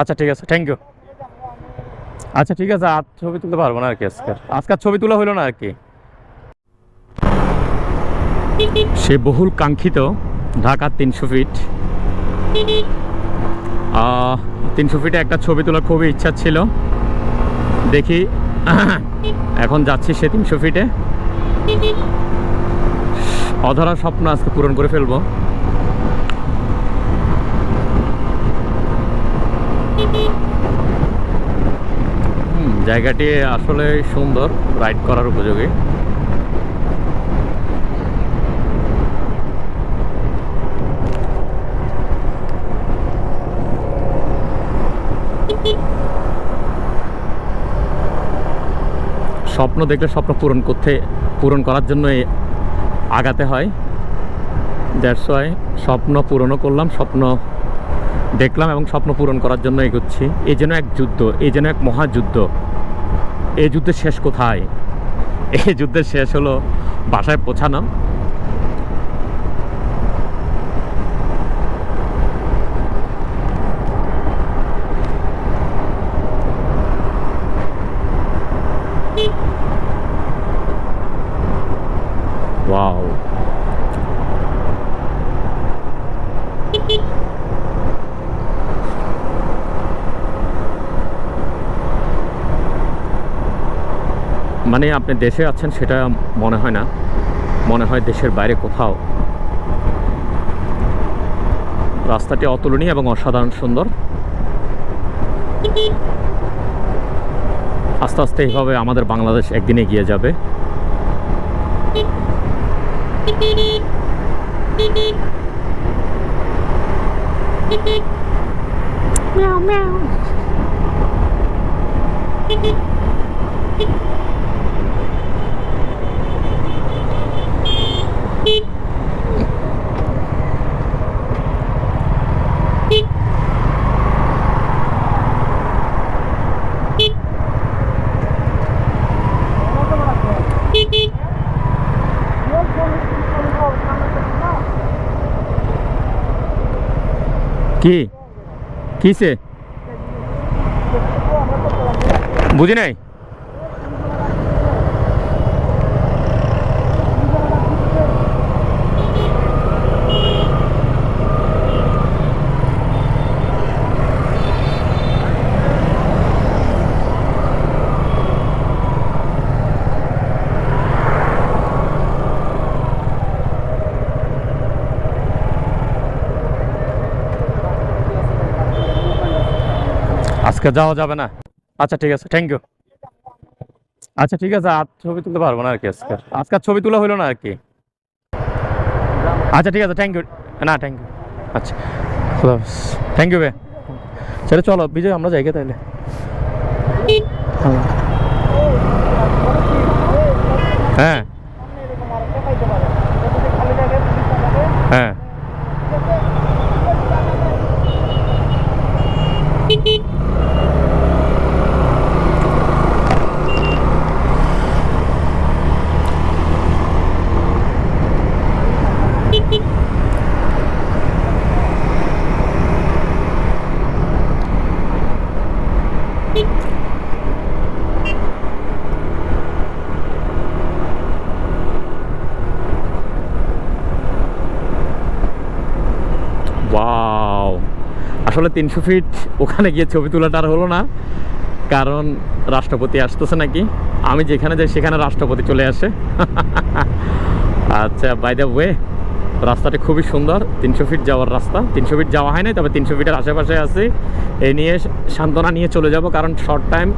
আচ্ছা ঠিক আছে থ্যাংক ইউ আচ্ছা ঠিক আছে, আর ছবি তুলতে পারব না আর কি আজকে। আজকাল ছবি তোলা হলো না আর কি। সে বহুল কাঙ্ক্ষিত ঢাকা তিনশো ফিট তিনশো ফিটে একটা ছবি তোলার খুবই ইচ্ছা ছিল। দেখি, এখন যাচ্ছি সে তিনশো ফিটে অধরা স্বপ্ন আজকে পূরণ করে ফেলব। জায়গাটি আসলে সুন্দর রাইড করার উপযোগী। স্বপ্ন দেখলে স্বপ্ন পূরণ করতে, পূরণ করার জন্য আগাতে হয়। দ্যাটস ওয়াই স্বপ্ন পূরণও করলাম, স্বপ্ন দেখলাম এবং স্বপ্ন পূরণ করার জন্য এগোচ্ছি। এই যেন এক যুদ্ধ, এই যেন এক মহাযুদ্ধ। এই যুদ্ধের শেষ কোথায়? এই যুদ্ধের শেষ হলো বাসায় পৌঁছানো ওয়াও। মানে আপনি দেশে আছেন, সেটা মনে হয় না। মনে হয় দেশের বাইরে কোথাও। রাস্তাটি অতুলনীয় এবং অসাধারণ সুন্দর। আস্তে আস্তে এইভাবে আমাদের বাংলাদেশ একদিন এগিয়ে যাবে। কি? কিসে? বুঝি নাই? আজকে যাওয়া যাবে না। আচ্ছা ঠিক আছে। থ্যাংক ইউ আচ্ছা ঠিক আছে, আর ছবি তুলতে পারব না আর কি আজকে। আজকে ছবি তোলা হলো না আর কি। আচ্ছা ঠিক আছে থ্যাংক ইউ না থ্যাংক ইউ আচ্ছা থ্যাংক ইউ বে সেটা চলো, বিজয়, আমরা যাই তাহলে হ্যাঁ। আসলে তিনশো ফিট ওখানে গিয়ে ছবি তোলাটা আর হলো না। কারণ রাষ্ট্রপতি আসতেছে নাকি? আমি যেখানে যাই সেখানে রাষ্ট্রপতি চলে আসে। আচ্ছা বাই দ্য ওয়ে রাস্তাটি খুবই সুন্দর। তিনশো ফিট যাওয়ার রাস্তা। তিনশো ফিট যাওয়া হয় নাই, তবে তিনশো ফিটের আশেপাশে আছি। এই নিয়ে সান্ত্বনা নিয়ে চলে যাব, কারণ শর্ট টাইম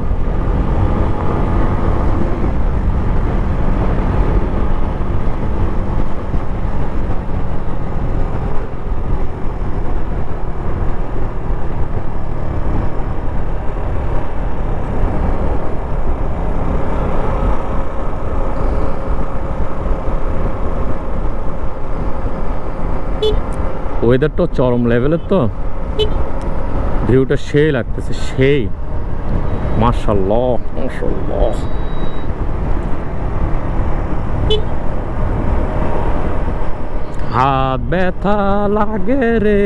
ওয়েদারটা চরম লেভেলের তো। ভিউটা সেই লাগতেছে, সেই। মার্শাল্লাহ মার্শাল্লাহ হাত ব্যথা লাগে রে।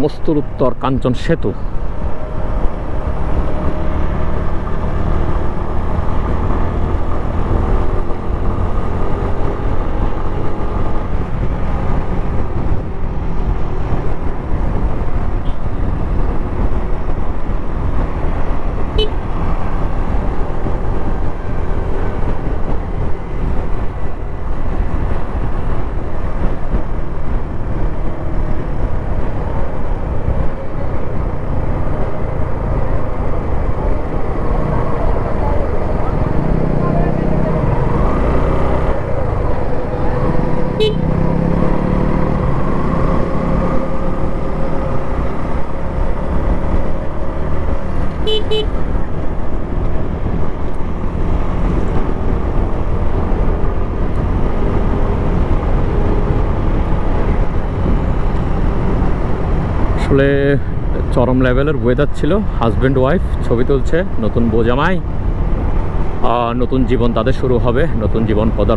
মস্তুর উত্তর কাঞ্চন সেতু। আসলে চরম লেভেলের ওয়েদার ছিল হাজব্যান্ড ওয়াইফ ছবি তুলছে, নতুন বোজামাই নতুন জীবন তাদের শুরু হবে, নতুন জীবন পদার্পণ